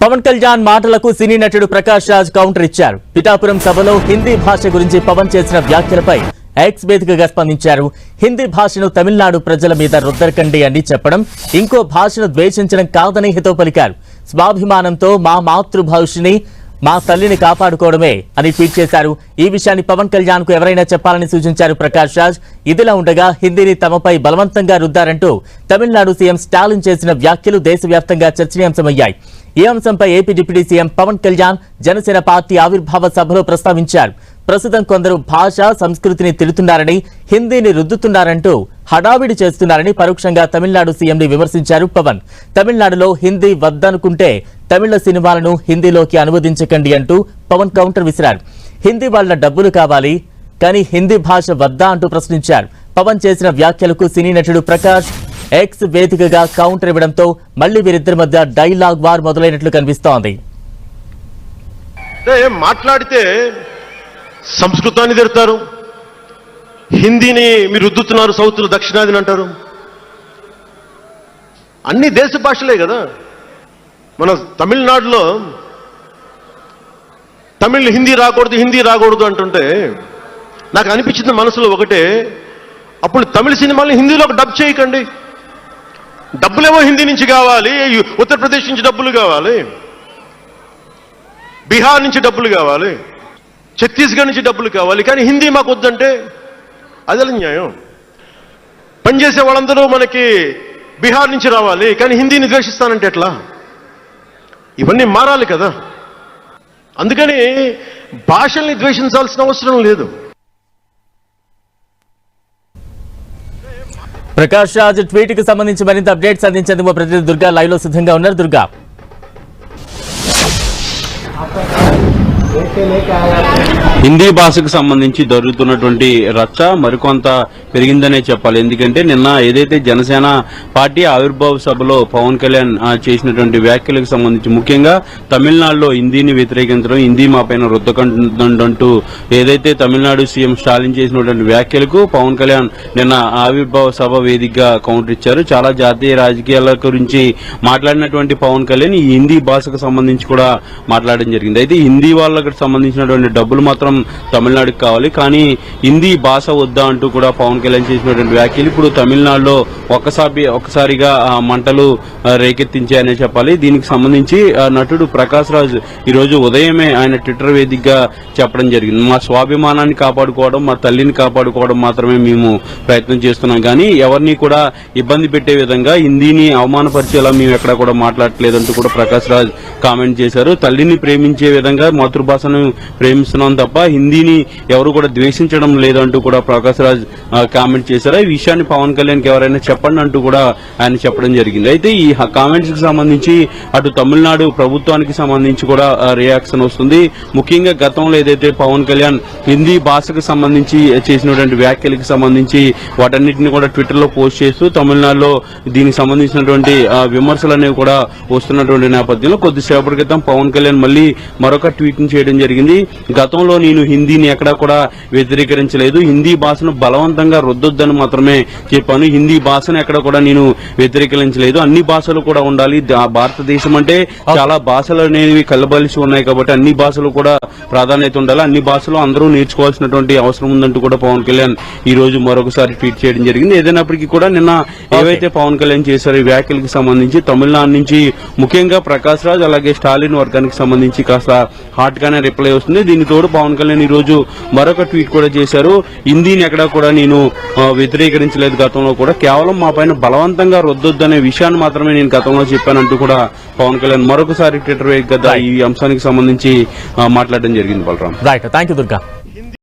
పవన్ కళ్యాణ్ మాటలకు సినీ నటుడు ప్రకాష్ రాజ్ కౌంటర్ ఇచ్చారు. పిఠాపురం సభలో హిందీ భాష గురించి పవన్ చేసిన వ్యాఖ్యలపై ఎక్స్ వేదికగా స్పందించారు. హిందీ భాషను తమిళనాడు ప్రజల మీద రుద్దరకండి అని చెప్పడం ఇంకో భాషను ద్వేషించడం కాదని హితో పలికారు. స్వాభిమానంతో మా మాతృభాషని మా తల్లిని కాపాడుకోవడమే అని ట్వీట్ చేశారు. ఈ విషయాన్ని పవన్ కళ్యాణ్కు ఎవరైనా చెప్పాలని సూచించారు ప్రకాష్ రాజ్. ఇదిలా ఉండగా హిందీని తమపై బలవంతంగా రుద్దారంటూ తమిళనాడు సీఎం స్టాలిన్ చేసిన వ్యాఖ్యలు దేశవ్యాప్తంగా చర్చనీయాంశమయ్యాయి. ఈ అంశంపై AP deputy CM Pawan Kalyan Janasena party ఆవిర్భావ సభలో ప్రస్తావించారు. ప్రస్తుతం కొందరు భాష సంస్కృతిని తిడుతున్నారని హిందీని రుద్దుతున్నారంటూ హడావిడి చేస్తున్నారని పరోక్షంగా తమిళనాడు సీఎంని విమర్శించారు పవన్. తమిళనాడులో హిందీ వద్దనుకుంటే తమిళ సినిమాలను హిందీలోకి అనువదించకండి అంటూ పవన్ కౌంటర్ విసిరారు. హిందీ వాళ్ళ డబ్బులు కావాలి కానీ హిందీ భాష వద్దా అంటూ ప్రశ్నించారు. పవన్ చేసిన వ్యాఖ్యలకు సినీ నటుడు ప్రకాష్ ఎక్స్ వేదికగా కౌంటర్ ఇవ్వడంతో మళ్ళీ వీరిద్దరి మధ్య డైలాగ్ వార్ మొదలైనట్లు కనిపిస్తోంది. అంటే మాట్లాడితే సంస్కృతాన్ని తిడతారు. హిందీని మీరు రుద్దుతున్నారు సౌత్లో దక్షిణాదిని అంటారు. అన్ని దేశ భాషలే కదా. మన తమిళనాడులో తమిళ్ హిందీ రాకూడదు హిందీ రాకూడదు అంటుంటే నాకు అనిపించింది మనసులో ఒకటే అప్పుడు తమిళ సినిమాల్ని హిందీలో డబ్ చేయకండి. డబ్బులేమో హిందీ నుంచి కావాలి ఉత్తరప్రదేశ్ నుంచి డబ్బులు కావాలి బీహార్ నుంచి డబ్బులు కావాలి ఛత్తీస్గఢ్ నుంచి డబ్బులు కావాలి కానీ హిందీ మాకు వద్దంటే అదే న్యాయం? పనిచేసే వాళ్ళందరూ మనకి బీహార్ నుంచి రావాలి కానీ హిందీని ద్వేషిస్తానంటే ఎట్లా? ఇవన్నీ మారాలి కదా. అందుకని భాషల్ని ద్వేషించాల్సిన అవసరం లేదు. ప్రకాష్ రాజ్ ట్వీట్కి సంబంధించి మరింత అప్డేట్స్ అందించేందుకు ప్రతినిధి దుర్గా లైవ్లో సిద్ధంగా ఉన్నారు. దుర్గా. హిందీ భాషకు సంబంధించి జరుగుతున్నటువంటి రచ్చ మరికొంత పెరిగిందనే చెప్పాలి. ఎందుకంటే నిన్న ఏదైతే జనసేన పార్టీ ఆవిర్భావ సభలో పవన్ కళ్యాణ్ చేసినటువంటి వ్యాఖ్యలకు సంబంధించి ముఖ్యంగా తమిళనాడులో హిందీని వ్యతిరేకించడం హిందీ మాపైన రుద్దకంటుందంటూ ఏదైతే తమిళనాడు సీఎం స్టాలిన్ చేసినటువంటి వ్యాఖ్యలకు పవన్ కళ్యాణ్ నిన్న ఆవిర్భావ సభ వేదికగా కౌంటర్ ఇచ్చారు. చాలా జాతీయ రాజకీయాల గురించి మాట్లాడినటువంటి పవన్ కళ్యాణ్ ఈ హిందీ భాషకు సంబంధించి కూడా మాట్లాడడం జరిగింది. అయితే హిందీ వాళ్ళకి సంబంధించినటువంటి డబ్బులు మాత్రం తమిళనాడుకి కావాలి. కానీ హిందీ భాష వద్దా అంటూ కూడా పవన్ కళ్యాణ్ చేసినటువంటి వ్యాఖ్యలు ఇప్పుడు తమిళనాడులో ఒక్కసారి ఒక్కసారిగా మంటలు రేకెత్తించాయనే చెప్పాలి. దీనికి సంబంధించి ఆ, నటుడు ప్రకాష్ రాజ్ ఈరోజు ఉదయమే ఆయన ట్విట్టర్ వేదికగా చెప్పడం జరిగింది. మా స్వాభిమానాన్ని కాపాడుకోవడం మా తల్లిని కాపాడుకోవడం మాత్రమే మేము ప్రయత్నం చేస్తున్నాం. కానీ ఎవరిని కూడా ఇబ్బంది పెట్టే విధంగా హిందీని అవమానపరిచేలా మేము ఎక్కడ కూడా మాట్లాడట్లేదంటూ కూడా ప్రకాష్ రాజ్ కామెంట్ చేశారు. తల్లిని ప్రేమించే విధంగా మాతృభాషను ప్రేమిస్తున్నాం తప్ప హిందీని ఎవరు కూడా ద్వేషించడం లేదంటూ కూడా ప్రకాష్ రాజ్ కామెంట్ చేశారు? ఈ విషయాన్ని పవన్ కళ్యాణ్కి ఎవరైనా చెప్పండి అంటూ కూడా ఆయన చెప్పడం జరిగింది. అయితే ఈ కామెంట్స్కి సంబంధించి అటు తమిళనాడు ప్రభుత్వానికి సంబంధించి కూడా రియాక్షన్ వస్తుంది. ముఖ్యంగా గతంలో ఏదైతే పవన్ కళ్యాణ్ హిందీ భాషకు సంబంధించి చేసినటువంటి వ్యాఖ్యలకు సంబంధించి వాటన్నిటిని కూడా ట్విట్టర్లో పోస్ట్ చేస్తూ తమిళనాడులో దీనికి సంబంధించినటువంటి విమర్శలు అనేవి కూడా వస్తున్నటువంటి నేపథ్యంలో కొద్దిసేపటి క్రితం పవన్ కళ్యాణ్ మళ్ళీ మరొక ట్వీట్ చేయడం జరిగింది. గతంలో నేను హిందీని ఎక్కడా కూడా వ్యతిరేకరించలేదు. హిందీ భాషను బలవంతంగా రుద్దొద్దని మాత్రమే చెప్పాను. హిందీ భాషను ఎక్కడ కూడా నేను వ్యతిరేకించలేదు. అన్ని భాషలు కూడా ఉండాలి. భారతదేశం అంటే చాలా భాషలు అనేవి కలబలిసి ఉన్నాయి కాబట్టి అన్ని భాషలు కూడా ప్రాధాన్యత ఉండాలి. అన్ని భాషలు అందరూ నేర్చుకోవాల్సినటువంటి అవసరం ఉందంటూ కూడా పవన్ కళ్యాణ్ ఈ రోజు మరొకసారి ట్వీట్ చేయడం జరిగింది. ఏదైనప్పటికీ కూడా నిన్న ఏవైతే పవన్ కళ్యాణ్ చేశారో ఈ వ్యాఖ్యలకు సంబంధించి తమిళనాడు నుంచి ముఖ్యంగా ప్రకాష్ రాజ్ అలాగే స్టాలిన్ వర్గానికి సంబంధించి కాస్త హాట్ గానే రిప్లై వస్తుంది. దీని తోడు పవన్ కళ్యాణ్ ఈ రోజు మరొక ట్వీట్ కూడా చేశారు. హిందీని ఎక్కడా కూడా నేను వ్యతిరేకరించలేదు గతంలో కూడా. కేవలం మా పైన బలవంతంగా రొద్దొద్దనే విషయాన్ని మాత్రమే నేను గతంలో చెప్పానంటూ కూడా పవన్ కళ్యాణ్ మరొకసారి ట్విట్టర్ వేదిక ఈ అంశానికి సంబంధించి మాట్లాడడం జరిగింది Balaram. Right thank you Durga